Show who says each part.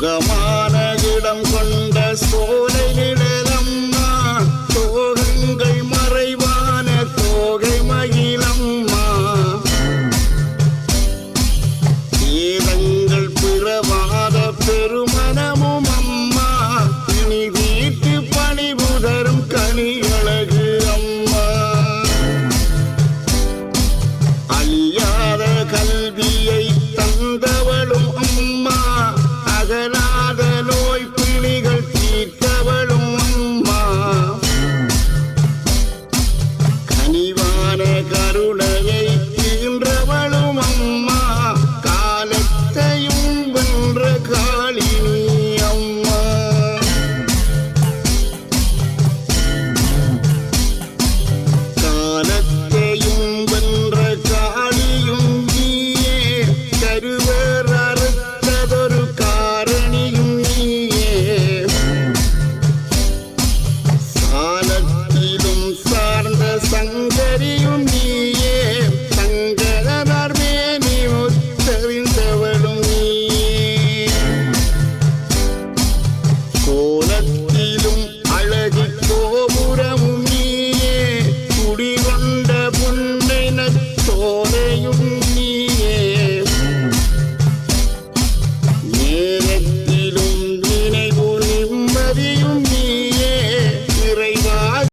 Speaker 1: சுகமான இடம் கொண்ட சோ